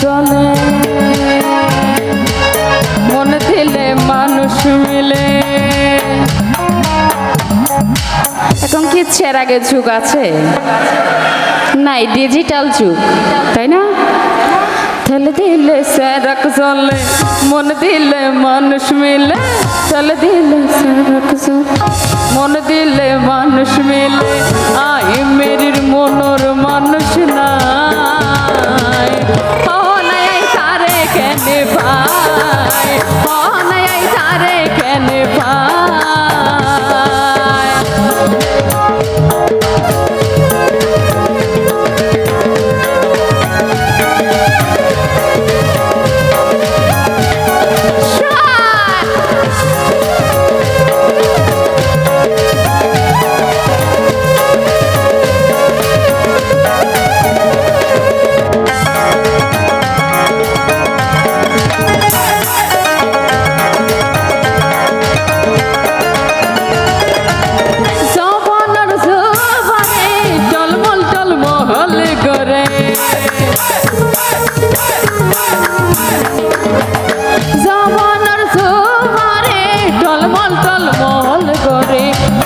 চলে মন দিলে মানুষ মিলে। এখন কি ছের আগে যুগ আছে? নাই ডিজিটাল যুগ, তাই না? ঠেলে দিলে স্যারক চলে মন দিলে মানুষ মিলে। ঠেলে দিলে স্যারক চলে মন দিলে মানুষ মিলে। আই মেরির মনোর মানুষ নাই।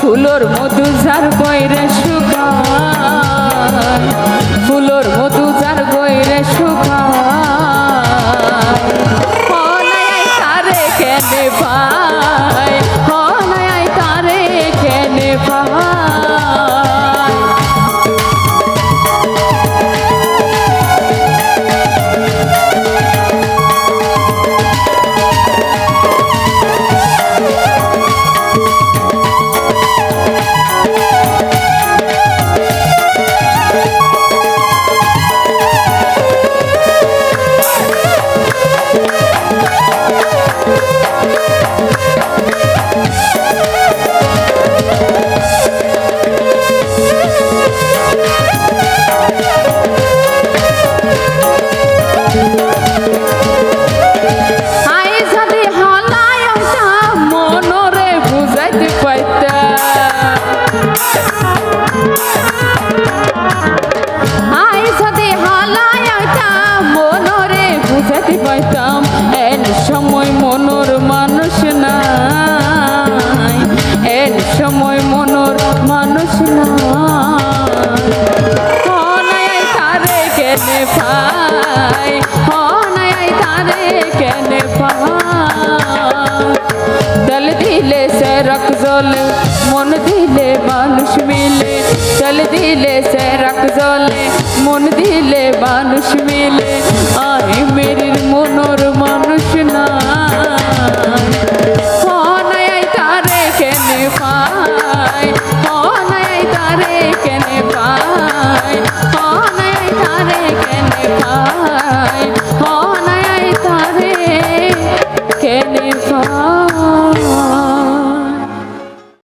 ফুলোর মধু সার বইরে শুকায় সময় মনর মানুষ নাই। কেনে ভাই হনায় তারে কেনে ভাই দল দিলে সে রক জলে, মন দিলে মানুষ মিলে। দল দিলে সে রক জলে, মন দিলে মানুষ মিলে। আই মেরির মনোর মানুষ না পাই তারে কেনে পাই?